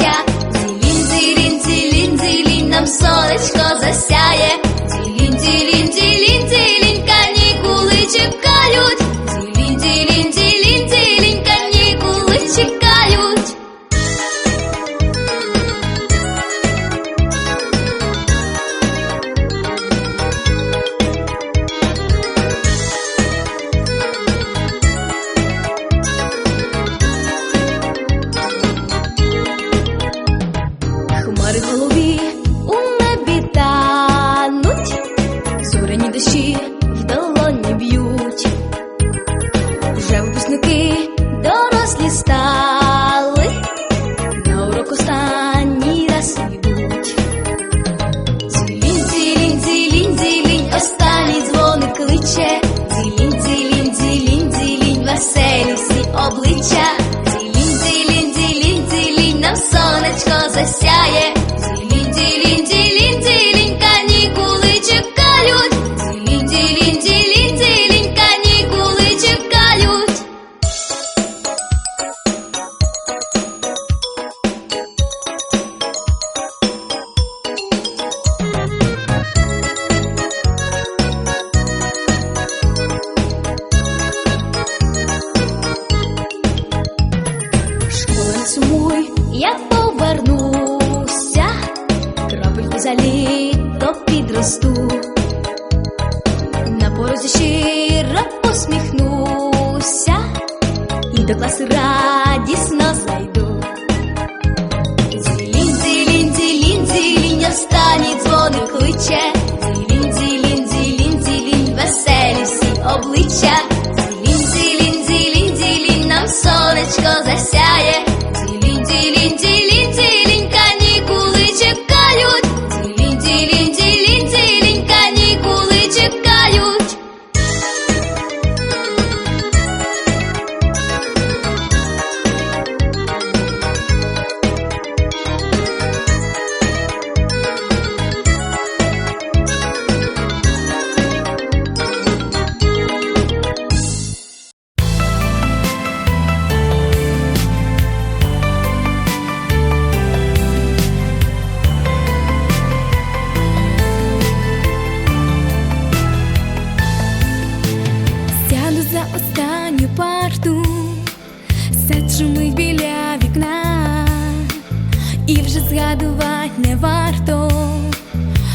життя. сонечко засяє, ділі, ділі, ділі. Христу, на порозі щиро посміхнуся і до класу радісно зайду. Зілінь, зілінь, зілінь, зілінь, останній дзвони кличе, зілінь, зілінь, зілінь, зілінь, веселі всі обличчя, зілінь, зілінь, зілінь, зілінь, нам сонечко засяє. шумить біля вікна, і вже згадувати не варто,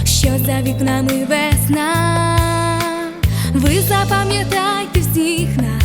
що за вікнами весна, ви запам'ятайте всіх нас.